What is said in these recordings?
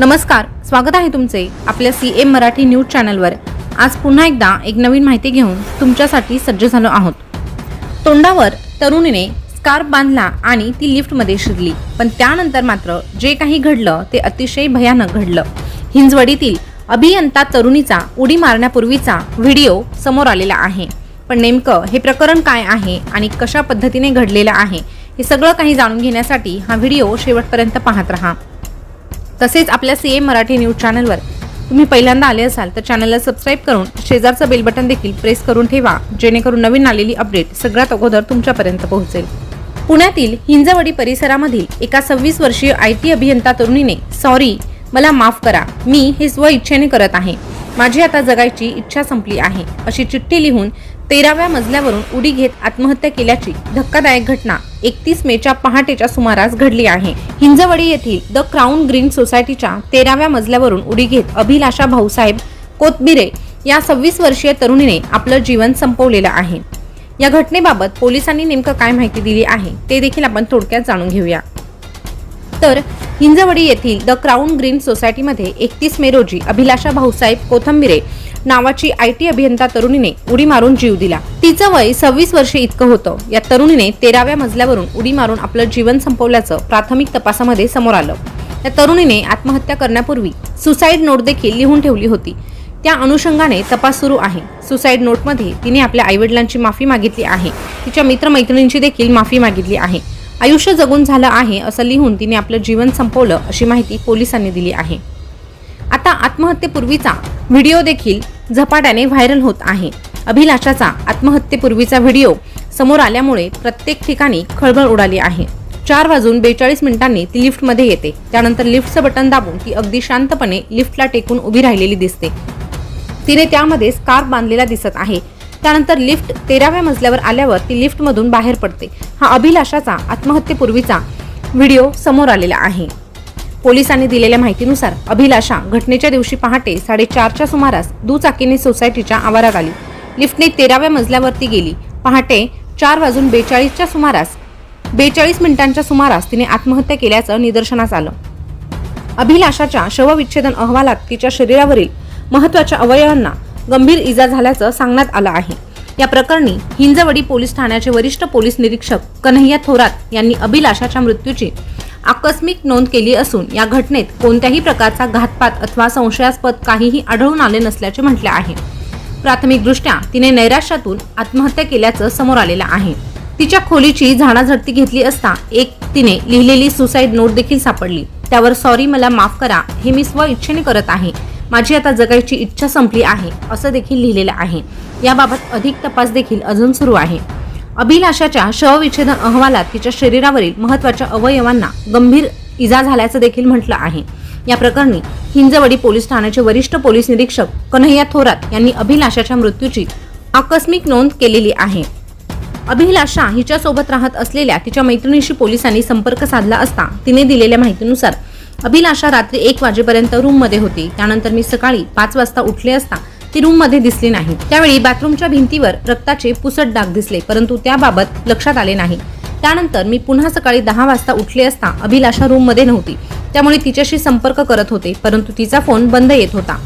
नमस्कार स्वागत आहे तुमचे आपल्या सी एम मराठी न्यूज चॅनलवर. आज पुन्हा एकदा एक नवीन माहिती घेऊन तुमच्यासाठी सज्ज झालो आहोत. तोंडावर तरुणीने स्कार्फ बांधला आणि ती लिफ्टमध्ये शिरली पण त्यानंतर मात्र जे काही घडलं ते अतिशय भयानक घडलं. हिंजवडीतील अभियंता तरुणीचा उडी मारण्यापूर्वीचा व्हिडिओ समोर आलेला आहे. पण नेमकं हे प्रकरण काय आहे आणि कशा पद्धतीने घडलेलं आहे हे सगळं काही जाणून घेण्यासाठी हा व्हिडिओ शेवटपर्यंत पाहत राहा. तसेच आपल्या सी एम मराठी न्यूज चॅनलवर तुम्ही पहिल्यांदा आले असाल तर चॅनलला सबस्क्राईब करून शेजारचं बेल बटन देखील प्रेस करून ठेवा जेणेकरून नवीन आलेली अपडेट सगळ्यात अगोदर तुमच्यापर्यंत पोहोचेल. पुण्यातील हिंजवडी परिसरामधील एका सव्वीस वर्षीय आय टी अभियंता तरुणीने सॉरी मला माफ करा. मी हे स्व इच्छेने करत आहे. माझी आता जगायची इच्छा संपली आहे अशी चिठ्ठी लिहून तेराव्या मजल्यावरून उडी घेत आत्महत्या केल्याची धक्कादायक घटना एकतीस मेच्या पहाटेच्या सुमारास घडली आहे. हिंजवडी येथील द क्राऊन ग्रीन सोसायटीच्या तेराव्या मजल्यावरून उडी घेत अभिलाषा भाऊसाहेब कोतबिरे या सव्वीस वर्षीय तरुणीने आपलं जीवन संपवलेलं आहे. या घटनेबाबत पोलिसांनी नेमकं काय माहिती दिली आहे ते देखील आपण थोडक्यात जाणून घेऊया. तर हिंजवडी येथील द क्राऊन ग्रीन सोसायटीमध्ये एकतीस मे रोजी अभिलाषा भाऊसाहेब कोथंबिरे नावाची आय टी अभियंता तरुणीने उडी मारून जीव दिला. तिचं वय सव्वीस वर्षे इतकं होतं. या तरुणीने तेराव्या मजल्यावरून उडी मारून आपलं जीवन संपवल्याचं प्राथमिक तपासामध्ये समोर आलं. या तरुणीने आत्महत्या करण्यापूर्वी सुसाईड नोट देखील लिहून ठेवली होती. त्या अनुषंगाने तपास सुरू आहे. सुसाईड नोटमध्ये तिने आपल्या आईवडिलांची माफी मागितली आहे. तिच्या मित्रमैत्रिणींची देखील माफी मागितली आहे. आयुष्य जगून झालं आहे असं लिहून तिने आपलं जीवन संपवलं अशी माहिती पोलिसांनी दिली आहे. आता आत्महत्येपूर्वीचा व्हिडिओ देखील झपाट्याने व्हायरल होत आहे. अभिलाषाचा आत्महत्येपूर्वीचा व्हिडिओ समोर आल्यामुळे प्रत्येक ठिकाणी खळबळ उडाली आहे. चार वाजून बेचाळीस मिनिटांनी ती लिफ्टमध्ये येते. त्यानंतर लिफ्टचं बटन दाबून ती अगदी शांतपणे लिफ्टला टेकून उभी राहिलेली दिसते. तिने त्यामध्ये स्कार्फ बांधलेला दिसत आहे. त्यानंतर लिफ्ट तेराव्या मजल्यावर आल्यावर ती लिफ्टमधून बाहेर पडते. हा अभिलाषाचा आत्महत्येपूर्वीचा व्हिडिओ समोर आलेला आहे. पोलिसांनी दिलेल्या माहितीनुसार अभिलाषा घटनेच्या दिवशी पहाटे साडेचारच्या सुमारास दुचाकीने सोसायटीच्या आवारात आली. लिफ्टने तेराव्या मजल्यावरती गेली. पहाटे चार वाजून बेचाळीसच्या सुमारास बेचाळीस मिनिटांच्या सुमारास तिने आत्महत्या केल्याचं निदर्शनास आलं. अभिलाषाच्या शवविच्छेदन अहवालात तिच्या शरीरावरील महत्त्वाच्या अवयवांना गंभीर इजा झाल्याचं सांगण्यात आलं आहे. या प्रकरणी हिंजवडी पोलीस ठाण्याचे वरिष्ठ पोलीस निरीक्षक कन्हैया थोरात यांनी अभिलाषाच्या मृत्यूची आकस्मिक नोंद केली असून या घटनेत कोणत्याही प्रकारचा घातपात अथवा संशयास्पद काहीही आढळून आले नसल्याचे म्हटले आहे. प्राथमिकदृष्ट्या तिने नैराश्यातून आत्महत्या केल्याचं समोर आलेलं आहे. तिच्या खोलीची झाडाझडती घेतली असता एक तिने लिहिलेली सुसाईड नोट देखील सापडली. त्यावर सॉरी मला माफ करा हे मी स्व इच्छेने करत आहे. माझी आता जगायची इच्छा संपली आहे असं देखील लिहिलेलं आहे. याबाबत अधिक तपास देखील अजून सुरू आहे. अभिलाषाच्या शवविच्छेदन अहवालात तिच्या शरीरावरील महत्त्वाच्या अवयवांना गंभीर इजा झाल्याचं देखील म्हटलं आहे. या प्रकरणी हिंजवडी पोलीस ठाण्याचे वरिष्ठ पोलीस निरीक्षक कन्हैया थोरात यांनी अभिलाषाच्या मृत्यूची आकस्मिक नोंद केलेली आहे. अभिलाषा हिच्यासोबत राहत असलेल्या तिच्या मैत्रिणीशी पोलिसांनी संपर्क साधला असता तिने दिलेल्या माहितीनुसार अभिलाषा रात्री एक वाजेपर्यंत रूममध्ये होती. त्यानंतर मी सकाळी पाच वाजता उठले असता ती रूममध्ये दिसली नाही. त्यावेळी बाथरूमच्या भिंतीवर रक्ताचे पुसट डाग दिसले परंतु त्याबाबत लक्षात आले नाही. त्यानंतर मी पुन्हा सकाळी दहा वाजता उठले असता अभिलाषा रूममध्ये नव्हती. त्यामुळे तिच्याशी संपर्क करत होते परंतु तिचा फोन बंद येत होता.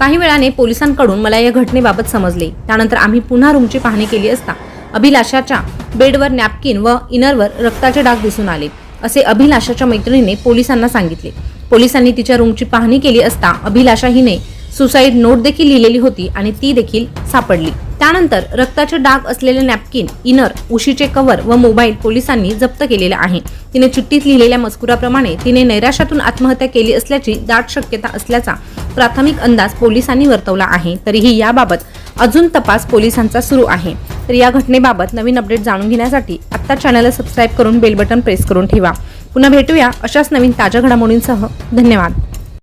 काही वेळाने पोलिसांकडून मला या घटनेबाबत समजले. त्यानंतर आम्ही पुन्हा रूमची पाहणी केली असता अभिलाषाच्या बेडवर नॅपकिन व इनरवर रक्ताचे डाग दिसून आले. असे अभिलाषाच्या मैत्रिणीने पोलिसांना सांगितले. पोलिसांनी तिच्या रूमची पाहणी केली असता अभिलाषा हिने सुसाईड नोट देखील लिहिलेली होती आणि ती देखील सापडली. त्यानंतर रक्ताचे डाग असलेले नॅपकिन इनर उशीचे कव्हर व मोबाईल पोलिसांनी जप्त केलेला आहे. तिने चिठ्ठीत लिहिलेल्या मजकुराप्रमाणे तिने नैराश्यातून आत्महत्या केली असल्याची दाट शक्यता असल्याचा प्राथमिक अंदाज पोलिसांनी वर्तवला आहे. तरीही याबाबत अजून तपास पोलिसांचा सुरू आहे. तर या घटनेबाबत नवीन अपडेट जाणून घेण्यासाठी आत्ता चॅनलला सबस्क्राईब करून बेल बटन प्रेस करून ठेवा. पुन्हा भेटूया अशाच नवीन ताज्या घडामोडींसह. धन्यवाद.